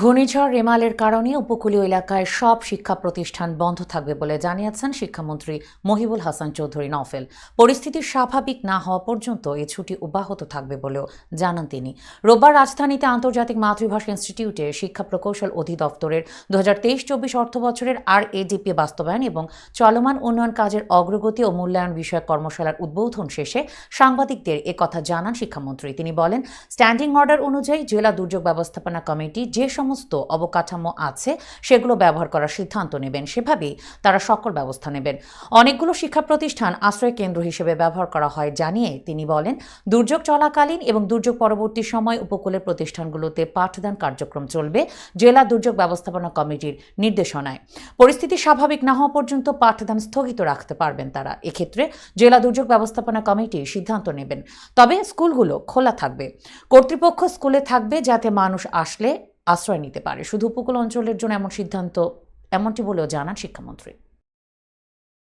ঘূর্ণিঝড় রেমালের কারণে উপকূলীয় এলাকায় সব শিক্ষা প্রতিষ্ঠান বন্ধ থাকবে বলে জানিয়েছেন শিক্ষামন্ত্রী মহিবুল হাসান চৌধুরী নফেল পরিস্থিতি স্বাভাবিক না হওয়া পর্যন্ত এ ছুটি অব্যাহত থাকবে বলেও জানান তিনি। রোববার রাজধানীতে আন্তর্জাতিক মাতৃভাষা ইনস্টিটিউটে শিক্ষা প্রকৌশল অধিদপ্তরের দু হাজার তেইশ চব্বিশ অর্থ বছরের আর এডিপি বাস্তবায়ন এবং চলমান উন্নয়ন কাজের অগ্রগতি ও মূল্যায়ন বিষয়ক কর্মশালার উদ্বোধন শেষে সাংবাদিকদের একথা জানান শিক্ষামন্ত্রী। তিনি বলেন, স্ট্যান্ডিং অর্ডার অনুযায়ী জেলা দুর্যোগ ব্যবস্থাপনা কমিটি যে সমস্ত অবকাঠামো আছে, সেগুলো ব্যবহার করার সিদ্ধান্ত নেবেন। সেভাবেই তারা সকল ব্যবস্থা নেবেন। অনেকগুলো শিক্ষা প্রতিষ্ঠান আশ্রয় কেন্দ্র হিসেবে ব্যবহার করা হয় জানিয়ে তিনি বলেন, দুর্যোগ চলাকালীন এবং দুর্যোগ পরবর্তী সময় উপকূলের প্রতিষ্ঠানগুলোতে পাঠদান কার্যক্রম চলবে জেলা দুর্যোগ ব্যবস্থাপনা কমিটির নির্দেশনায়। পরিস্থিতি স্বাভাবিক না হওয়া পর্যন্ত পাঠদান স্থগিত রাখতে পারবেন তারা। এক্ষেত্রে জেলা দুর্যোগ ব্যবস্থাপনা কমিটি সিদ্ধান্ত নেবেন। তবে স্কুলগুলো খোলা থাকবে। কর্তৃপক্ষ স্কুলে থাকবে যাতে মানুষ আসলে আশ্রয় নিতে পারে। শুধু উপকূল অঞ্চলের জন্য এমন সিদ্ধান্ত এমনটি বলেও জানান শিক্ষামন্ত্রী।